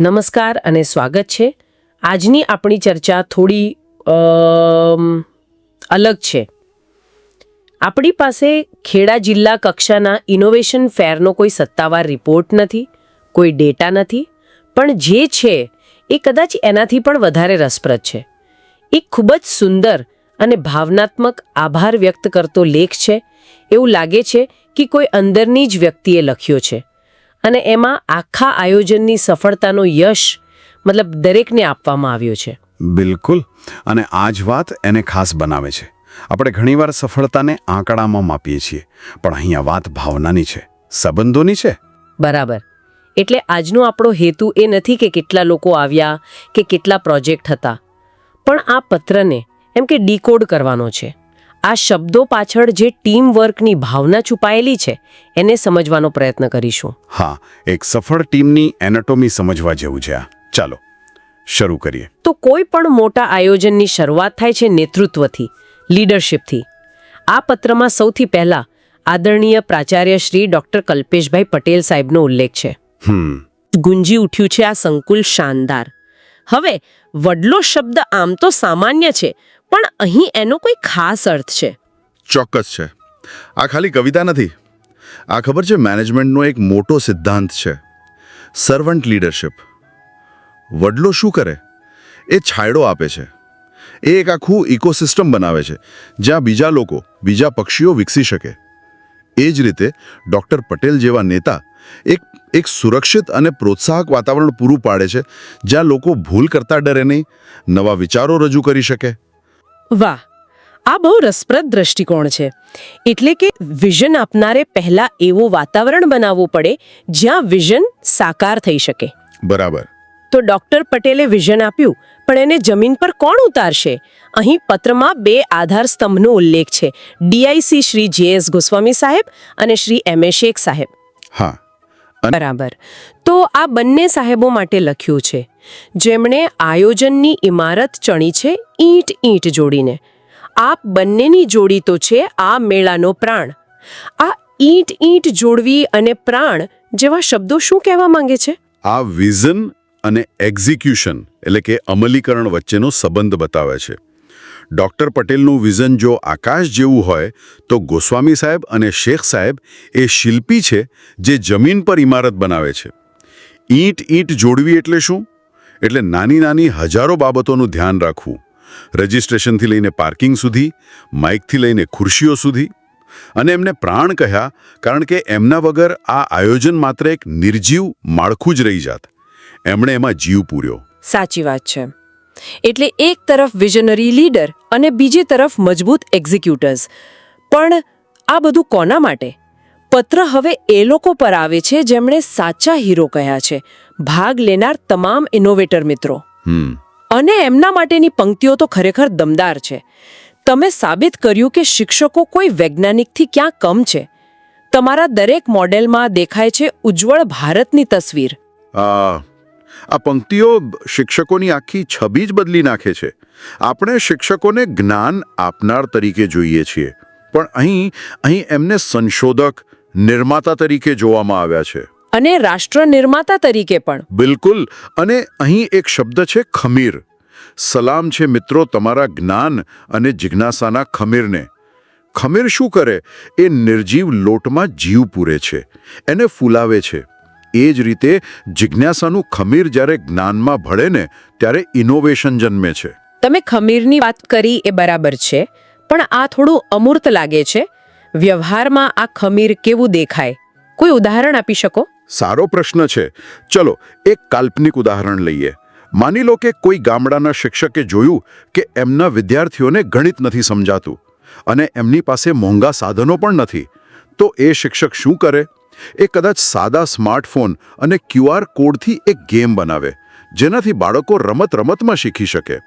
નમસ્કાર અને સ્વાગત છે. આજની આપણી ચર્ચા થોડી અલગ છે. આપણી પાસે ખેડા જિલ્લા કક્ષાના ઇનોવેશન ફેરનો કોઈ સત્તાવાર રિપોર્ટ નથી, કોઈ ડેટા નથી, પણ જે છે એ કદાચ એનાથી પણ વધારે રસપ્રદ છે. એક ખૂબ જ સુંદર અને ભાવનાત્મક આભાર વ્યક્ત કરતો લેખ છે. એવું લાગે છે કે કોઈ અંદરની જ વ્યક્તિએ લખ્યો છે. અને એમાં આખા આયોજનની સફળતાનો યશ મતલબ દરેકને આપવામાં આવ્યો છે. બિલકુલ. અને આ જ વાત એને ખાસ બનાવે છે. આપણે ઘણીવાર સફળતાને આંકડામાં માપીએ છીએ પણ અહીંયા વાત ભાવનાની છે સંબંધોની છે. બરાબર. એટલે આજનો આપણો હેતુ એ નથી કે કેટલા લોકો આવ્યા કે કેટલા પ્રોજેક્ટ હતા. પણ આ પત્રને એમ કે ડીકોડ કરવાનો છે. આ શબ્દો પાછળ જે ટીમ વર્કની ભાવના છુપાયેલી છે એને સમજવાનો પ્રયત્ન કરીશું. હા એક સફળ ટીમની એનાટોમી સમજવા જેવું છે આ. ચાલો શરૂ કરીએ. તો કોઈ પણ મોટા આયોજનની શરૂઆત થાય છે નેતૃત્વથી લીડરશિપથી. આ પત્રમાં સૌથી પહેલા આદરણીય પ્રાચાર્ય શ્રી ડોક્ટર કલ્પેશભાઈ પટેલ સાહેબનો ઉલ્લેખ છે. હમ. ગુંજી ઉઠ્યું છે આ સંકુલ શાનદાર. હવે વડલો શબ્દ આમ તો સામાન્ય છે પણ અહીં એનો કોઈ ખાસ અર્થ છે. ચોક્કસ છે. આ ખાલી કવિતા નથી. આ ખબર છે મેનેજમેન્ટનો એક મોટો સિદ્ધાંત છે. Servant leadership. વડલો શું કરે? એ છાંયડો આપે છે. એ એક આખું ઇકોસિસ્ટમ બનાવે છે, જ્યાં બીજા લોકો, બીજા પક્ષીઓ વિકસી શકે. એ જ રીતે ડૉક્ટર પટેલ જેવા નેતા એક એક સુરક્ષિત અને પ્રોત્સાહક વાતાવરણ પૂરું પાડે છે, જ્યાં લોકો ભૂલ કરતા ડરે નહીં, નવા વિચારો રજૂ કરી શકે. વાહ આ બહુ રસપ્રદ દ્રષ્ટિકોણ છે. એટલે કે વિઝન આપનારે પહેલા એવું વાતાવરણ બનાવવું પડે જ્યાં વિઝન સાકાર થઈ શકે. બરાબર. તો ડોક્ટર પટેલે વિઝન આપ્યું પણ એને જમીન પર કોણ ઉતારશે? અહીં પત્રમાં બે આધાર સ્તંભનો ઉલ્લેખ છે. ડીઆઈસી શ્રી જે એસ ગોસ્વામી સાહેબ અને શ્રી એમ એ શેખ સાહેબ. હા. બરાબર. તો આ બંને સાહેબો માટે લખ્યું છે, જેમણે આયોજનની ઇમારત ચણી છે ઈંટ ઈંટ જોડીને. આ બંનેની જોડી તો છે આ મેળાનો પ્રાણ. આ ઈંટ ઈંટ જોડવી અને પ્રાણ જેવા શબ્દો શું કહેવા માંગે છે? આ વિઝન અને એક્ઝિક્યુશન એટલે કે અમલીકરણ વચ્ચેનો સંબંધ બતાવે છે. ડૉક્ટર પટેલનું વિઝન જો આકાશ જેવું હોય, તો ગોસ્વામી સાહેબ અને શેખ સાહેબ એ શિલ્પી છે જે જમીન પર ઇમારત બનાવે છે. ઈંટ ઈંટ જોડવી એટલે શું? એટલે નાની નાની હજારો બાબતોનું ધ્યાન રાખવું. રજિસ્ટ્રેશનથી લઈને પાર્કિંગ સુધી, માઇકથી લઈને ખુરશીઓ સુધી. અને એમને પ્રાણ કહ્યા, કારણ કે એમના વગર આ આયોજન માત્ર એક નિર્જીવ, માળખું જ રહી જાત. એમણે એમાં જીવ પૂર્યો. સાચી વાત છે. એટલે એક તરફ વિઝનરી લીડર અને બીજી તરફ મજબૂત એક્ઝિક્યુટર્સ પણ આ બધું કોના માટે? પત્ર હવે એ લોકો પર આવે છે જેમણે સાચા હીરો કહ્યા છે. ભાગ લેનાર તમામ ઇનોવેટર મિત્રો. અને એમના માટેની પંક્તિઓ તો ખરેખર દમદાર છે. તમે સાબિત કર્યું કે શિક્ષકો કોઈ વૈજ્ઞાનિકથી ક્યાં કમ છે? તમારા દરેક મોડેલમાં દેખાય છે ઉજ્જવળ ભારતની તસવીર. આ પંક્તિઓ શિક્ષકોની આખી છબી જ બદલી નાખે છે. આપણે શિક્ષકોને જ્ઞાન આપનાર તરીકે જોઈએ છીએ પણ અહીં અહીં એમને સંશોધક નિર્માતા તરીકે જોવામાં આવ્યા છે. અને રાષ્ટ્ર નિર્માતા તરીકે પણ. બિલકુલ અને અહીં એક શબ્દ છે ખમીર. સલામ છે મિત્રો તમારા જ્ઞાન અને જિજ્ઞાસાના ખમીરને. ખમીર શું કરે? એ નિર્જીવ લોટમાં જીવ પૂરે છે એને ફૂલાવે છે. એ જ રીતે જિજ્ઞાસાનું ખમીર જ્યારે જ્ઞાનમાં ભળે ને ત્યારે ઇનોવેશન જન્મે છે. તમે ખમીરની વાત કરી એ બરાબર છે પણ આ થોડું અમૂર્ત લાગે છે. વ્યવહારમાં આ ખમીર કેવું દેખાય? કોઈ ઉદાહરણ આપી શકો? સારો પ્રશ્ન છે. ચલો એક કાલ્પનિક ઉદાહરણ લઈએ. માની લો કે કોઈ ગામડાના શિક્ષકે જોયું કે એમના વિદ્યાર્થીઓને ગણિત નથી સમજાતું અને એમની પાસે મોંઘા સાધનો પણ નથી. તો એ શિક્ષક શું કરે? એ કદાચ સાદા સ્માર્ટફોન અને ક્યુઆર કોડથી એક ગેમ બનાવે, જેનાથી બાળકો રમત રમતમાં શીખી શકે.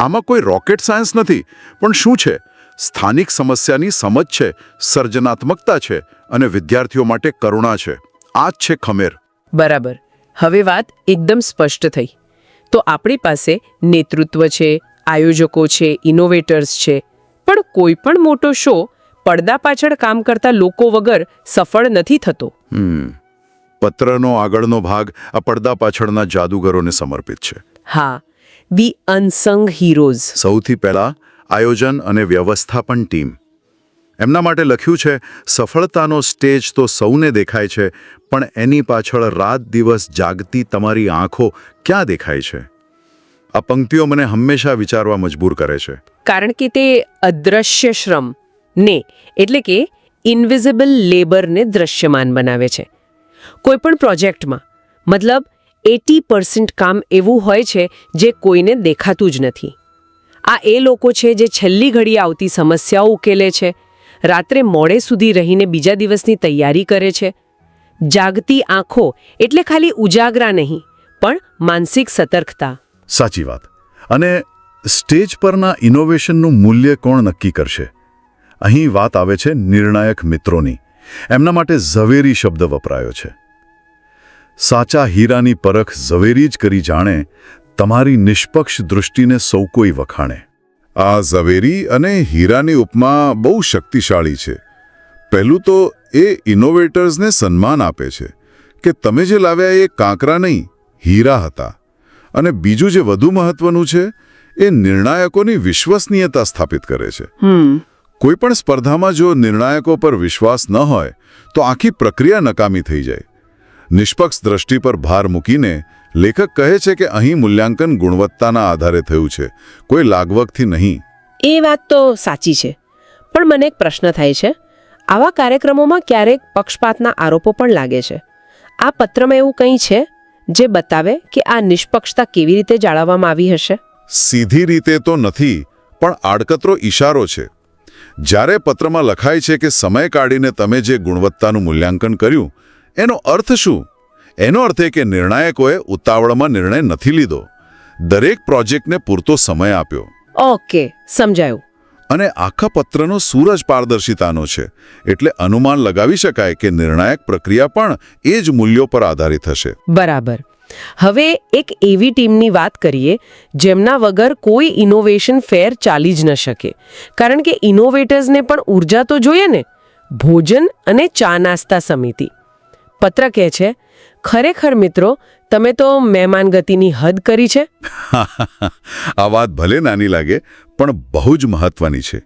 આમાં કોઈ રોકેટ સાયન્સ નથી, પણ શું છે? સ્થાનિક સમસ્યાની સમજ છે, સર્જનાત્મકતા છે અને વિદ્યાર્થીઓ માટે કરુણા છે. આ જ છે ખમેર. બરાબર. હવે વાત એકદમ સ્પષ્ટ થઈ. તો આપણી પાસે નેતૃત્વ છે, આયોજકો છે ઇનોવેટર્સ છે, પણ કોઈ પણ મોટો શો પડદા પાછળ કામ કરતા લોકો વગર સફળ નથી થતો. પત્રનો આગળનો ભાગ આ પડદા પાછળના જાદુગરોને સમર્પિત છે. હા ધી અનસંગ હીરોઝ. સૌથી પહેલા આયોજન અને વ્યવસ્થાપન ટીમ. એમના માટે લખ્યું છે સફળતાનો સ્ટેજ તો સૌને દેખાય છે પણ એની પાછળ રાત દિવસ જાગતી તમારી આંખો ક્યાં દેખાય છે? આ પંક્તિઓ મને હંમેશા વિચારવા મજબૂર કરે છે. કારણ કે તે અદ્રશ્ય શ્રમ. ને, એટલે કે ઇન્વિઝિબલ લેબરને દ્રશ્યમાન બનાવે છે. કોઈપણ પ્રોજેક્ટમાં, મતલબ એટી પર્સન્ટ કામ એવું હોય છે જે કોઈને દેખાતું જ નથી. આ એ લોકો છે જે છેલ્લી ઘડી આવતી સમસ્યાઓ ઉકેલે છે, રાત્રે મોડે સુધી રહીને બીજા દિવસની તૈયારી કરે છે. જાગતી આંખો એટલે ખાલી ઉજાગરા નહીં, પણ માનસિક સતર્કતા. સાચી વાત. અને સ્ટેજ પરના ઇનોવેશનનું મૂલ્ય કોણ નક્કી કરશે? અહીં વાત આવે છે નિર્ણાયક મિત્રોની. એમના માટે ઝવેરી શબ્દ વપરાયો છે. સાચા હીરાની પરખ ઝવેરી જ કરી જાણે તમારી નિષ્પક્ષ દૃષ્ટિને સૌ કોઈ વખાણે. આ ઝવેરી અને હીરાની ઉપમા બહુ શક્તિશાળી છે. પહેલું તો એ ઇનોવેટર્સને સન્માન આપે છે કે તમે જે લાવ્યા એ કાંકરા નહીં હીરા હતા. અને બીજું જે વધુ મહત્વનું છે એ નિર્ણાયકોની વિશ્વસનીયતા સ્થાપિત કરે છે. હમ કોઈ પણ સ્પર્ધામાં જો નિર્ણાયકો પર વિશ્વાસ ન હોય તો આખી પ્રક્રિયા નકામી થઈ જાય. નિષ્પક્ષ દ્રષ્ટિ પર ભાર મૂકીને લેખક કહે છે કે અહીં મૂલ્યાંકન ગુણવત્તાના આધારે થયું છે. કોઈ લાગવગથી નહીં. એ વાત તો સાચી છે. પણ મને એક પ્રશ્ન થાય છે. આવા કાર્યક્રમોમાં ક્યારેક પક્ષપાતના આરોપો પણ લાગે છે. આ પત્રમાં એવું કંઈ છે જે બતાવે કે આ નિષ્પક્ષતા કેવી રીતે જાળવવામાં આવી હશે? સીધી રીતે તો નથી પણ આડકતરો ઈશારો છે. જ્યારે પત્રમાં લખાય છે કે સમય કાઢીને તમે જે ગુણવત્તાનું મૂલ્યાંકન કર્યું એનો અર્થ શું? એનો અર્થ એ કે નિર્ણાયકોએ ઉતાવળમાં નિર્ણય નથી લીધો. દરેક પ્રોજેક્ટને પૂરતો સમય આપ્યો. ઓકે સમજાયું. અને આખા પત્રનો સૂરજ પારદર્શિતાનો છે. એટલે અનુમાન લગાવી શકાય કે નિર્ણાયક પ્રક્રિયા પણ એ જ મૂલ્યો પર આધારિત હશે. બરાબર. હવે એક એવી ટીમની વાત કરીએ, જેમના વગર કોઈ ઇનોવેશન ફેર ચાલી જ ન શકે. કારણ કે ઇનોવેટર્સને પણ ઊર્જા તો જોઈએ ને? ભોજન અને ચા નાસ્તા સમિતિ. પત્ર કહે છે, ખરેખર મિત્રો, તમે તો મહેમાન ગતિની હદ કરી છે? આ વાત ભલે નાની લાગે, પણ બહુ જ મહત્વની છે.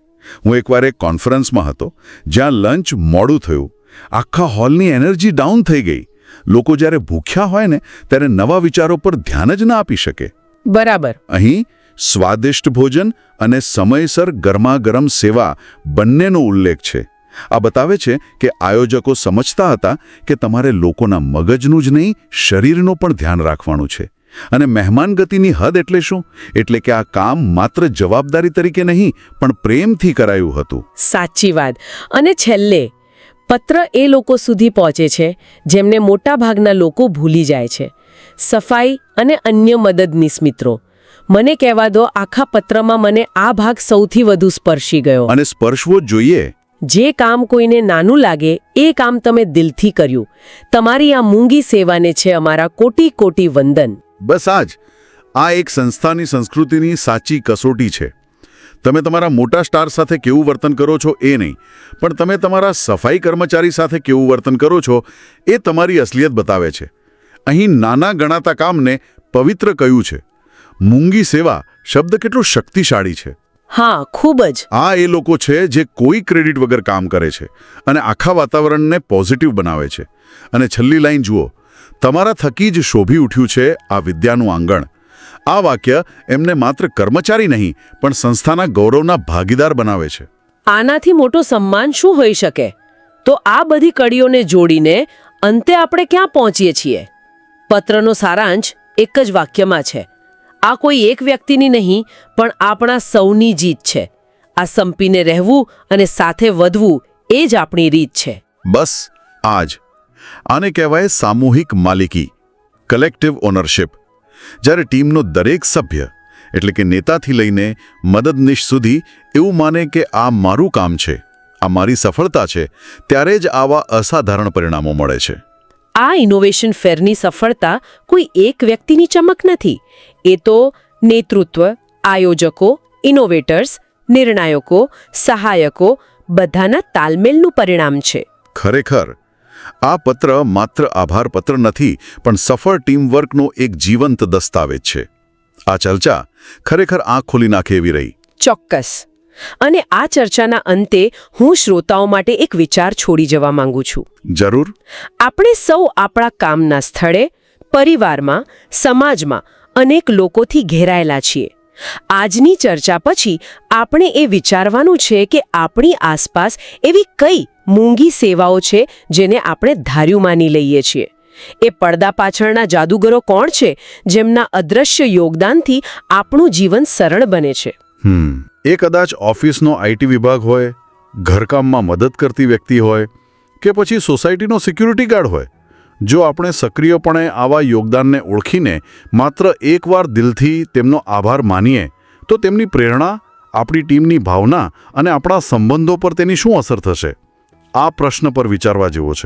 હું એકવાર એક કોન્ફરન્સમાં હતો, જ્યાં લંચ મોડું થયું. આખા હોલની એનર્જી ડાઉન થઈ ગઈ. લોકો જ્યારે ભૂખ્યા હોય ને ત્યારે નવા વિચારો પર ધ્યાન જ ના આપી શકે. બરાબર. અહીં સ્વાદિષ્ટ ભોજન અને સમયસર ગરમાગરમ સેવા બંનેનો ઉલ્લેખ છે. આ બતાવે છે કે આયોજકો સમજતા હતા કે તમારે લોકોના મગજનું જ નહીં શરીરનું પણ ધ્યાન રાખવાનું છે. અને મહેમાન ગતિની હદ એટલે શું? એટલે કે આ કામ માત્ર જવાબદારી તરીકે નહીં પણ પ્રેમથી કરાયું હતું. સાચી વાત. અને છેલ્લે પત્ર એ લોકો સુધી પહોંચે છે જેમને મોટાભાગના લોકો ભૂલી જાય છે. સફાઈ અને અન્ય મદદનીશ મિત્રો મને કહેવા દો આખા પત્રમાં મને આ ભાગ સૌથી વધુ સ્પર્શી ગયો. અને સ્પર્શવો જોઈએ. જે કામ કોઈને નાનું લાગે એ કામ તમે દિલથી કર્યું. તમારી આ મૂંગી સેવાને છે અમારા કોટી કોટી વંદન. બસ આજ આ એક સંસ્થાની સંસ્કૃતિની સાચી કસોટી છે. તમે તમારા મોટા સ્ટાર સાથે કેવું વર્તન કરો છો એ નહીં પણ તમે તમારા સફાઈ કર્મચારી સાથે કેવું વર્તન કરો છો એ તમારી અસલિયત બતાવે છે. અહીં નાના ગણાતા કામને પવિત્ર કહ્યું છે? મૂંગી સેવા શબ્દ કેટલો શક્તિશાળી છે. હા ખૂબ જ. આ એ લોકો છે જે કોઈ ક્રેડિટ વગર કામ કરે છે અને આખા વાતાવરણને પોઝિટિવ બનાવે છે. અને છેલ્લી લાઈન જુઓ તમારા થકી જ શોભી ઉઠ્યું છે આ વિદ્યાનું આંગણ. આ વાક્ય એમને માત્ર કર્મચારી નહીં પણ સંસ્થાના ગૌરવના ભાગીદાર બનાવે છે. આનાથી મોટો સન્માન શું હોઈ શકે? તો આ બધી કડીઓને જોડીને અંતે આપણે ક્યાં પહોંચીએ છીએ? પત્રનો સારાંશ એક જ વાક્યમાં છે. આ કોઈ એક વ્યક્તિની નહીં પણ આપણા સૌની જીત છે. આ સંપીને રહેવું અને સાથે વધવું એ જ આપણી રીત છે. બસ આજ આને કહેવાય સામૂહિક માલિકી કલેક્ટિવ ઓનરશિપ જ્યારે ટીમનો દરેક સભ્ય એટલે કે નેતાથી લઈને મદદનીશ સુધી એવું માને કે આ મારું કામ છે આ મારી સફળતા છે ત્યારે જ આવા અસાધારણ પરિણામો મળે છે. આ ઇનોવેશન ફેરની સફળતા કોઈ એક વ્યક્તિની ચમક નથી. એ તો નેતૃત્વ આયોજકો ઇનોવેટર્સ નિર્ણાયકો સહાયકો બધાના તાલમેલનું પરિણામ છે. ખરેખર આ પત્ર માત્ર આભાર પત્ર નથી પણ સફળ ટીમવર્કનો એક જીવંત દસ્તાવેજ છે. આ ચર્ચા ખરેખર આંખ ખોલી નાખે એવી રહી. ચોક્કસ. અને આ ચર્ચાના અંતે હું શ્રોતાઓ માટે એક વિચાર છોડી જવા માંગુ છું. જરૂર. આપણે સૌ આપણા કામના સ્થળે પરિવારમાં સમાજમાં અનેક લોકોથી ઘેરાયેલા છીએ. આજની ચર્ચા પછી આપણે એ વિચારવાનું છે કે આપણી આસપાસ એવી કઈ મૂંગી સેવાઓ છે જેને આપણે ધાર્યું માની લઈએ છીએ. એ પડદા પાછળના જાદુગરો કોણ છે જેમના અદ્રશ્ય યોગદાનથી આપણું જીવન સરળ બને છે? એ કદાચ ઓફિસનો આઈટી વિભાગ હોય, ઘરકામમાં મદદ કરતી વ્યક્તિ હોય, કે પછી સોસાયટીનો સિક્યુરિટી ગાર્ડ હોય. જો આપણે સક્રિયપણે આવા યોગદાનને ઓળખીને માત્ર એકવાર દિલથી તેમનો આભાર માનીએ, તો તેમની પ્રેરણા, આપણી ટીમની ભાવના અને આપણા સંબંધો પર તેની શું અસર થશે? આ પ્રશ્ન પર વિચારવા જેવો છે.